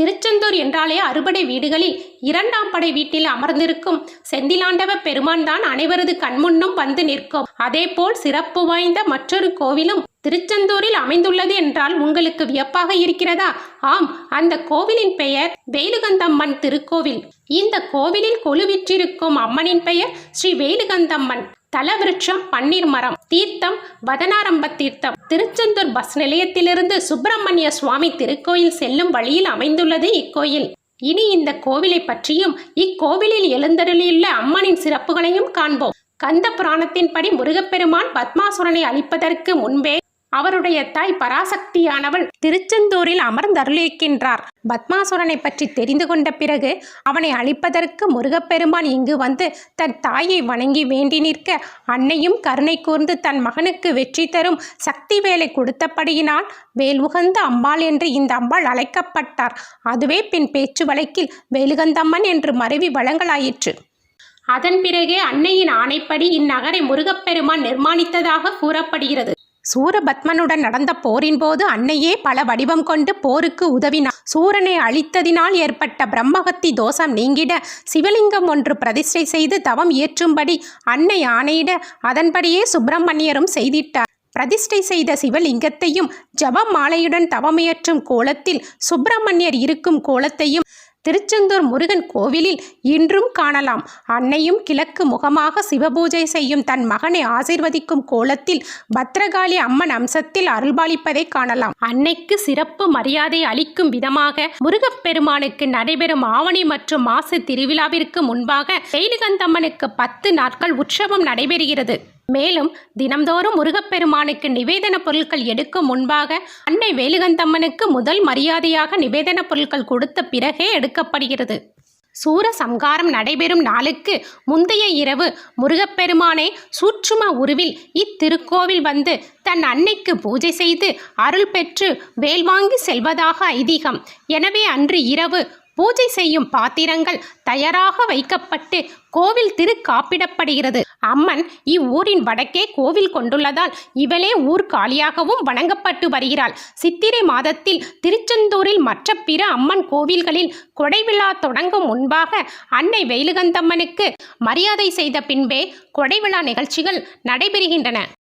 திருச்செந்தூர் என்றாலே அறுபடை வீடுகளில் இரண்டாம் படை வீட்டில் அமர்ந்திருக்கும் செந்திலாண்டவ பெருமான் தான் அனைவரது கண்முன்னும் வந்து நிற்கும். அதேபோல் சிறப்பு வாய்ந்த மற்றொரு கோவிலும் திருச்செந்தூரில் அமைந்துள்ளது என்றால் உங்களுக்கு வியப்பாக இருக்கிறதா? ஆம் அந்த கோவிலின் பெயர் வேலுகந்தம்மன் திருக்கோவில். இந்த கோவிலில் கொலுவிற்றிருக்கும் அம்மனின் பெயர் ஸ்ரீ வேலுகந்தம்மன். தலவிருட்சம் பன்னீர் மரம் தீர்த்தம் வதனாரம்ப தீர்த்தம். திருச்செந்தூர் பஸ் நிலையத்திலிருந்து சுப்பிரமணிய சுவாமி திருக்கோயில் செல்லும் வழியில் அமைந்துள்ளது இக்கோயில். இனி இந்த கோவிலை பற்றியும் இக்கோவிலில் எழுந்தருளியுள்ள அம்மனின் சிறப்புகளையும் காண்போம். கந்த புராணத்தின்படி முருகப்பெருமான் பத்மாசுரனை அழிப்பதற்கு முன்பே அவருடைய தாய் பராசக்தியானவள் திருச்செந்தூரில் அமர்ந்தருளியிருக்கின்றார் பத்மாசுரனை பற்றி தெரிந்து கொண்ட பிறகு அவனை அழிப்பதற்கு முருகப்பெருமான் இங்கு வந்து தன் தாயை வணங்கி வேண்டி நிற்க அன்னையும் கருணை கூர்ந்து தன் மகனுக்கு வெற்றி தரும் சக்தி வேலை கொடுத்தபடியினால் வேல் உகந்த அம்பாள் என்று இந்த அம்பாள் அழைக்கப்பட்டார். அதுவே பின் பேச்சு வழக்கில் வேலுகந்தம்மன் என்று மருவி வழங்கலாயிற்று. அதன் பிறகே அன்னையின் ஆணைப்படி இந்நகரை முருகப்பெருமான் நிர்மாணித்ததாக கூறப்படுகிறது. சூரபத்மனுடன் நடந்த போரின் போது அன்னையே பல வடிவம் கொண்டு போருக்கு உதவினார். சூரனை அழித்ததினால் ஏற்பட்ட பிரம்மகத்தி தோஷம் நீங்கிட சிவலிங்கம் ஒன்று பிரதிஷ்டை செய்து தவம் இயற்றும்படி அன்னை ஆணையிட அதன்படியே சுப்பிரமணியரும் செய்திட்டார். பிரதிஷ்டை செய்த சிவலிங்கத்தையும் ஜபம் மாலையுடன் தவமியற்றும் கோலத்தில் சுப்பிரமணியர் இருக்கும் கோலத்தையும் திருச்செந்தூர் முருகன் கோவிலில் இன்றும் காணலாம். அன்னையும் கிழக்கு முகமாக சிவபூஜை செய்யும் தன் மகனை ஆசிர்வதிக்கும் கோலத்தில் பத்ரகாளி அம்மன் அம்சத்தில் அருள்பாலிப்பதை காணலாம். அன்னைக்கு சிறப்பு மரியாதை அளிக்கும் விதமாக முருகப்பெருமானுக்கு நடைபெறும் ஆவணி மற்றும் மாசு திருவிழாவிற்கு முன்பாக வேலுகந்தம்மனுக்கு பத்து நாட்கள் உற்சவம் நடைபெறுகிறது. மேலும் தினம்தோறும் முருகப்பெருமானுக்கு நிவேதன பொருட்கள் எடுக்கும் முன்பாக அன்னை வேலுகந்தம்மனுக்கு முதல் மரியாதையாக நிவேதன பொருட்கள் கொடுத்த பிறகே எடுக்கப்படுகிறது. சூர சம்காரம் நடைபெறும் நாளுக்கு முந்தைய இரவு முருகப்பெருமானே சூற்றும உருவில் இத்திருக்கோவில் வந்து தன் அன்னைக்கு பூஜை செய்து அருள் பெற்று வேல் வாங்கி செல்வதாக ஐதீகம். எனவே அன்று இரவு பூஜை செய்யும் பாத்திரங்கள் தயாராக வைக்கப்பட்டு கோவில் திரு காப்பிடப்படுகிறது. அம்மன் இவ்வூரின் வடக்கே கோவில் கொண்டுள்ளதால் இவளே ஊர் காலியாகவும் வணங்கப்பட்டு வருகிறாள். சித்திரை மாதத்தில் திருச்செந்தூரில் மற்ற பிற அம்மன் கோவில்களில் கொடைவிழா தொடங்கும் முன்பாக அன்னை வெயிலுகந்தம்மனுக்கு மரியாதை செய்த பின்பே கொடைவிழா நிகழ்ச்சிகள் நடைபெறுகின்றன.